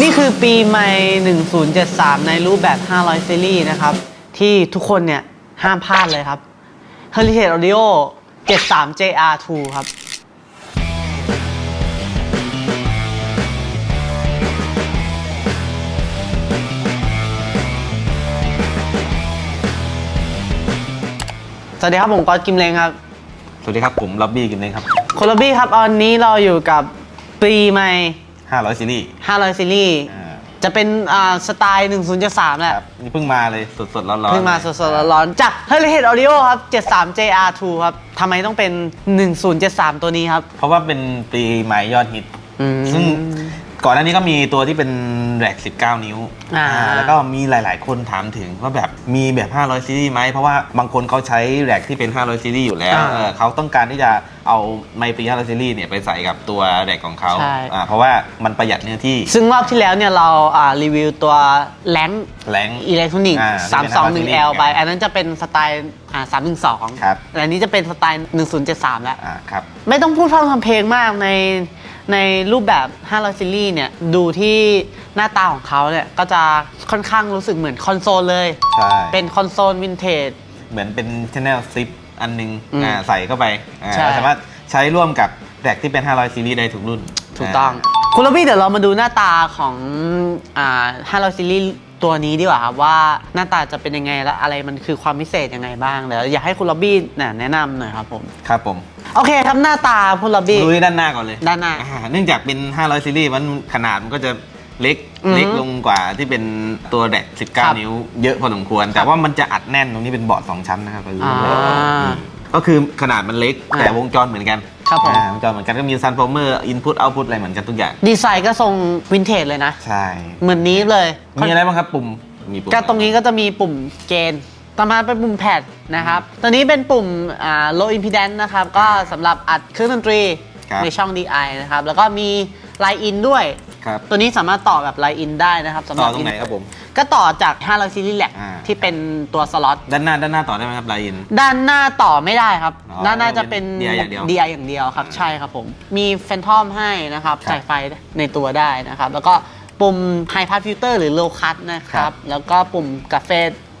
นี่คือปีใหม่ 1073 ในรูปแบบ 500 ซีรีส์นะครับ ที่ทุกคนเนี่ย ห้ามพลาดเลยครับ Heritage Audio 73 JR2 ครับสวัสดีครับ ผมก๊อตกิมเลงครับ สวัสดีครับ ผมล็อบบี้กินเองครับโคลบี้ครับวันนี้เราอยู่กับปีใหม่ 500 ซีรีส์500 ซีรีส์อ่าจะเป็นอ่าสไตล์ 1073 แหละครับนี่เพิ่งมาเลยสดๆร้อนๆเพิ่งมาสดๆร้อนๆจาก Heritage Audio ครับ 73 JR2 ครับทำไมต้องเป็น 1073 ตัวนี้ครับ เพราะว่าเป็นปีใหม่ยอดฮิต อืม ซึ่ง ก่อนหน้านี้ก็มีตัวที่เป็นแร็ก19 นิ้วอ่า อ่าแล้วก็มีหลาย ๆ คนถามถึงว่าแบบมีแบบ 500 ซีรีส์ไหมเพราะว่าบางคนเขาใช้แร็กที่เป็น 500 ซีรีส์อยู่แล้วอ่าเออเขาต้องการที่จะเอาไมค์ปี500 ซีรีส์เนี่ยไปใส่กับตัวแร็กของเขาใช่ อ่าเพราะว่ามันประหยัดเนื้อที่ซึ่งรอบที่แล้วเนี่ยเราอ่ารีวิวตัวแลงแรง อิเล็กทรอนิกส์อ่าที่เป็น 321L ไปครับอันนั้นจะเป็นสไตล์อ่า312ครับและอันนี้จะเป็นสไตล์1073แล้ว อ่าครับ ไม่ต้องพูดพร่ำทำเพลงมากใน ในรูปแบบ500ซีรีส์เนี่ยดูที่หน้าตาของเขาเนี่ยก็จะค่อนข้างรู้สึกเหมือนคอนโซลเลย ใช่ เป็นคอนโซลวินเทจ เหมือนเป็นชแนลซิปอันหนึงอืมอ่าใส่เข้าไปอ่าใช่ เราสามารถใช้ร่วมกับแร็กที่เป็น 500 ซีรีส์ได้ทุกรุ่นถูกต้องคุณลบี้เดี๋ยวเรามาดูหน้าตาของอ่า500ซีรีส์ ตัวนี้ดีกว่าครับว่าหน้าตาจะเป็นยังไงและอะไรมันคือความพิเศษยังไงบ้างเดี๋ยวอยากให้คุณลบี้น่ะแนะนำหน่อยครับผม ครับผมโอเคครับหน้าตาคุณลบี้ ดูที่ด้านหน้าก่อนเลยด้านหน้า อ่เนื่องจากเป็น 500 ซีรีส์มันขนาดมันก็จะเล็กอือฮึเล็กลงกว่าที่เป็นตัวแร็กครับ19 นิ้ว เยอะพอสมควร แต่ว่ามันจะอัดแน่นตรงนี้เป็นเบาะสองชั้นนะครับอ่าอืมก็คือขนาดมันเล็กอ่า แต่วงจรเหมือนกัน ครับผม อ่าวงจรเหมือนกันก็มีซันโฟเมอร์อินพุตเอาพุตอะไรเหมือนกันทุกอย่าง ดีไซน์ก็ทรงวินเทจเลยนะ ใช่ เหมือนนี้เลย มีอะไรบ้างครับปุ่มมีปุ่มก็ตรงนี้ก็จะมีปุ่มเกณฑ์ต่อมาเป็นปุ่มแพดนะครับ ตัวนี้เป็นปุ่มอ่า low impedance นะครับ ก็สำหรับอัดเครื่องดนตรีครับ ในช่อง DI นะครับ แล้วก็มี line in ด้วย ครับตัวนี้สามารถต่อแบบ line in ได้นะครับสำหต่รัอบ ตรงไหนครับผม ก็ต่อจาก 500ซีรีส์แหลกอ่า ที่เป็นตัวสล็อต ด้านหน้าด้านหน้าต่อได้ไหมครับไลน์อิน ด้านหน้าต่อไม่ได้ครับ อ๋อด้านหน้าจะเป็น DI อย่างเดียว DI อย่างเดียวครับ ใช่ครับผม มีแฟนทอมให้นะครับครับใส่ไฟในตัวได้นะครับ แล้วก็ปุ่ม High Pass Filter หรือ Low Cut นะคครัรับ บ แล้วก็ปุ่มกาแฟ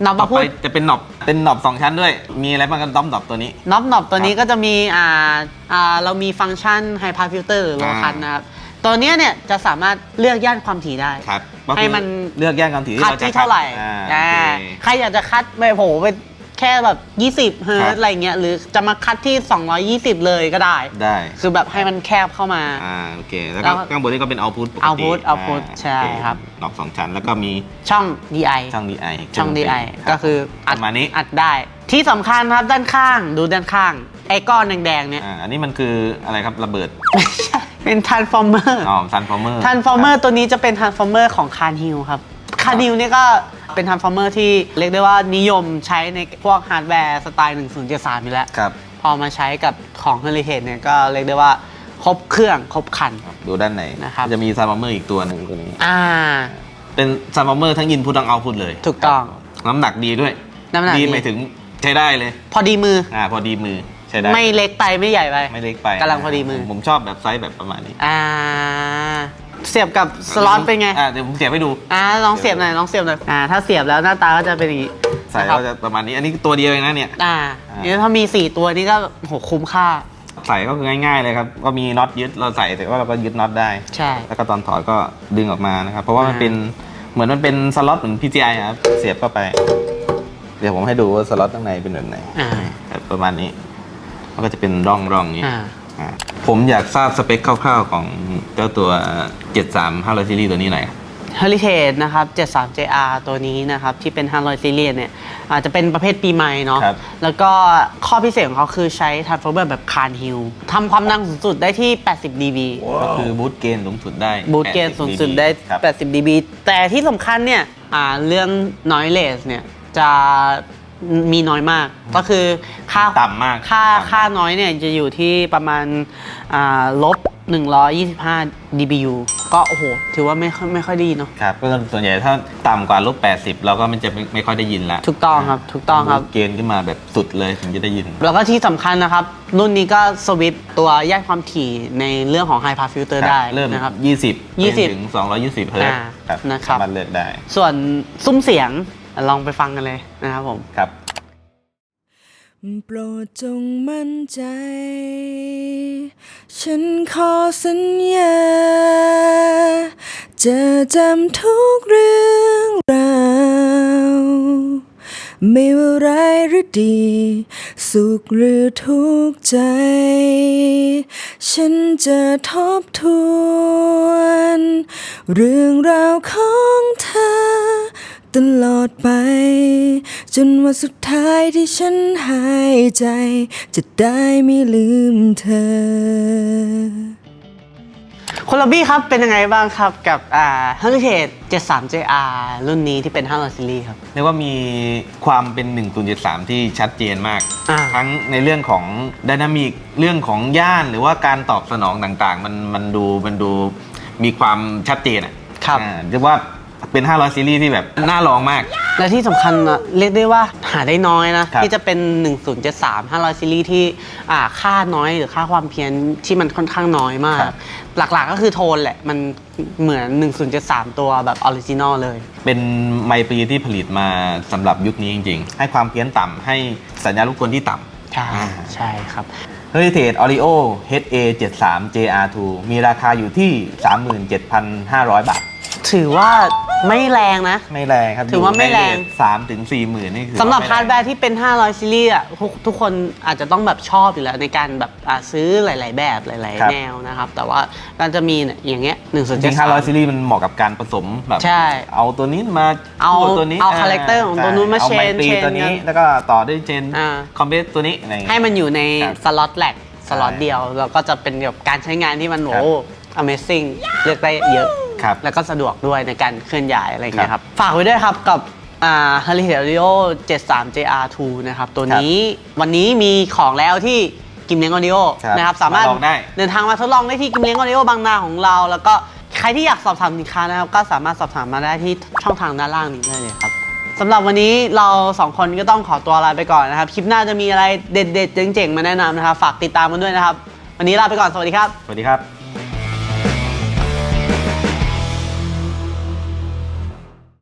นำต่มาอพูไปดจะเป็นหนอบเป็นหนอบสองชั้นด้วย มีอะไรบ้างกันต้อมหนอบตัวนี้ น็อปน็อปตัวนี้ครับก็จะมีอ่าอ่าเรามีฟังก์ชัน High Pass Filter หรือ Low อ่า Cut นะครับ ตัวเนี้ยเนี่ยจะสามารถเลือกย่านความถี่ได้ ครับก็คือให้มัน เลือกแย่งความถี่ที่คัดเราจะที่เท่าไหร่อ่าอ่าโอเค ใครอยากจะคัดไม่โหไปแค่แบบ 20 เฮิครัร์ตบอะไรเงี้ยหรือจะมาคัดที่ 220 เลยก็ได้ ได้ คือแบบให้มันแคบเข้ามา อ่าโอเค แล้วแล้ก็วข้างบนนี้ก็เป็นเอาพุตปกติ output output าใช่โอเครับหนอบสองชั้น แล้วก็มีช่อง DI ช่อง DI ช่อง DI รับก็คืออัดประมาณนี้อัดได้ ที่สำคัญครับด้านข้างดูด้านข้าง ไอ้ก้อนแดงๆเนี่ย อ่าอันนี้มันคืออะไรครับระเบิด ไม่ใช่เป็น transformer อ๋อซันฟอร์เมอร์ transformer ตัวนี้จะเป็น transformer ของคานฮิลครับคานฮิลนี่ก็เป็น transformer ที่เรียกได้ว่านิยมใช้ในพวกฮาร์ดแวร์สไตล์ 1073อยู่แล้วครับพอมาใช้กับของ Heritage เนี่ยก็เรียกได้ว่าครบเครื่องครบครัน ดูด้านในนะครับจะมีซันฟอร์เมอร์อีกตัวหนึ่งตัวนี้อ่า เป็นซันฟอร์เมอร์ทั้งอินพุตทั้งเอาพุตเลย ถูกต้องครับน้ำหนักดีด้วย น้ำหนักดีดีหมายถึงใช้ได้เลย พอดีมืออ่าพอดีมือใช้ได้ ไม่เล็กไปไม่ใหญ่ไป ไม่เล็กไปกำลังพอดีมือผผมชอบแบบไซส์แบบประมาณนี้อ่า เสียบกับสล็อตเป็นไง อ่าเดี๋ยวผมเสียบให้ดู อ่าลองเสียบหน่อยลองเสียบหน่อยอ่าถ้าเสียบแล้วหน้าตาก็จะเป็นอย่างนี้ใส่นะครับก็จะประมาณนี้ อันนี้ตัวเดียวเองนะเนี่ย อ่าอ่าเนี่ยถ้ามี 4 ตัวนี้ก็โหคุ้มค่า ใส่ก็คือง่ายๆเลยครับ ก็มีน็อตยึดเราใส่แต่ว่าเราก็ยึดน็อตได้ ใช่ แล้วก็ตอนถอดก็ดึงออกมานะครับ เพราะว่ามันอ่าเป็นเหมือนมันเป็นสล็อตเหมือน PCI อะครับ เสียบเข้าไป เดี๋ยวผมให้ดูว่าสล็อตข้างในเป็นแบบไหนอ่าแบบประมาณนี้ มันก็จะเป็นร่องร่องๆนี้อ่า อ่าผมอยากทราบสเปคคร่าวๆของเจ้าตัว 73 500ซีรีส์ตัวนี้หน่อยครับ Heritage นะครับ 73JR ตัวนี้นะครับ ที่เป็น 500 ซีรีส์เนี่ยอาจจะเป็นประเภทปีใหม่เนาะครับ แล้วก็ข้อพิเศษของเขาคือใช้ transformer แบบคานฮิลทำความดังสูงสุดได้ที่ 80 dB ก็คือบูตเกนสูงสุดได้บูตเกน80สูงสุดได้ ครับ 80 dB แต่ที่สำคัญเนี่ยอ่าเรื่อง noise เนี่ยจะ มีน้อยมาก ก็คือค่าต่ำมากค่าต่ำมากค่าน้อยเนี่ยจะอยู่ที่ประมาณอ่าลบ 125 dBu ก็โอ้โห ถือว่าไม่ค่อยไม่ค่อยดีเนาะครับก็ส่วนใหญ่ถ้าต่ำกว่าลบ80 เราก็มันจะไม่ไม่ค่อยได้ยินละถูกต้องครับถูกต้องครับ เกณฑ์ขึ้นมาแบบสุดเลยถึงจะได้ยิน แล้วก็ที่สำคัญนะครับ รุ่นนี้ก็สวิตช์ตัวแยกความถี่ในเรื่องของ High Pass Filter ได้เริ่ม นะครับ 20 20ถึง 220 เฮิร์ตซ์อ่าครับนะครับ สามารถเลือกได้ ส่วนซุ้มเสียง ลองไปฟังกันเลยนะครับผม ครับ โปรดจงมั่นใจ ฉันขอสัญญา จะจำทุกเรื่องราว ไม่ว่าร้ายหรือดี สุขหรือทุกข์ใจ ฉันจะทบทวน เรื่องราวของเธอ ตลอดไป จนวันสุดท้ายที่ฉันหายใจ จะได้ไม่ลืมเธอคุณลอบบี้ครับ เป็นยังไงบ้างครับกับอ่า Heritage 73JR รุ่นนี้ที่เป็น500ซีรีส์ครับ เรียกว่ามีความเป็น1073 ที่ชัดเจนมากอ่าทั้งในเรื่องของดินามิกเรื่องของย่านหรือว่าการตอบสนองต่างๆ มันมันดูมันดูมีความชัดเจนอะครับอ่าเรียกว่า เป็น 500 ซีรีส์ที่แบบน่าลองมาก และที่สำคัญนะเรียกได้ว่าหาได้น้อยนะ ครับที่จะเป็น 1073 500 ซีรีส์ที่อ่าค่าน้อยหรือค่าความเพี้ยนที่มันค่อนข้างน้อยมาก ครับ หลักๆก็คือโทนแหละ มันเหมือน 1073 ตัวแบบออริจินอลเลย เป็นไมค์ปรีที่ผลิตมาสำหรับยุคนี้จริงๆ ให้ความเพี้ยนต่ำให้สัญญาณรบกวนที่ต่ำ ใช่ อ่า ใช่ครับ Heritage Audio HA73 JR2 มีราคาอยู่ที่ 37,500 บาท ถือว่า ไม่แรงนะ ไม่แรงครับถือว่าไม่แรง สามถึงสี่หมื่นนี่คือสำหรับไม่ฮาร์ดแวงร์ที่เป็น 500 ซีรีส์อะทุกทุกคนอาจจะต้องแบบชอบอยู่แล้วในการแบบอ่าซื้อหลาย ๆ แบบหลายครับๆแนวนะครับ แต่ว่าการจะมีเนี่ยอย่างเงี้ย1 0จริงๆ500ซีรีส์มันเหมาะกับการผสมแบบใช่เอาตัวนี้มาเอาคู่กับตัวนี้เอา character ของตัวนู้นมาเอาไม chain ตรี chain ตัวนี้ กันแล้วก็ต่อด้วยเจนอ่า คอมเพลตัวนี้อะไรอย่างให้เงี้ย มันอยู่ในครับสล็อตแหลกสล็อตใช่เดียว แล้วก็จะเป็นแบบการใช้งานที่มันครัโอ้บ Amazing เลือกได้เยอะ ครับแล้วก็สะดวกด้วยในการเคลื่อนย้ายอะไรอย่างเงี้ยคครัรับบฝากไว้ด้วยครับกับอ่า Heritage Audio 73 JR2 นะครับ ตัวนี้วันนี้มีของแล้วที่กิมเลี้ยงออดิโอครับนะครับสามารถมาลองได้เดินทางมาทดลองได้ที่กิมเลี้ยงออดิโอบางนาของเรา แล้วก็ใครที่อยากสอบถามสินค้านะครับ ก็สามารถสอบถามมาได้ที่ช่องทางด้านล่างนี้ได้เลยครับสำหรับวันนี้เราสองคนก็ต้องขอตัวลาไปก่อนนะครับ คลิปหน้าจะมีอะไรเด็ดๆเจ๋งๆมาแนะนำนะครับ ฝากติดตามกันด้วยนะครับ วันนี้ลาไปก่อนสวัสดีครับ สวัสดีครับ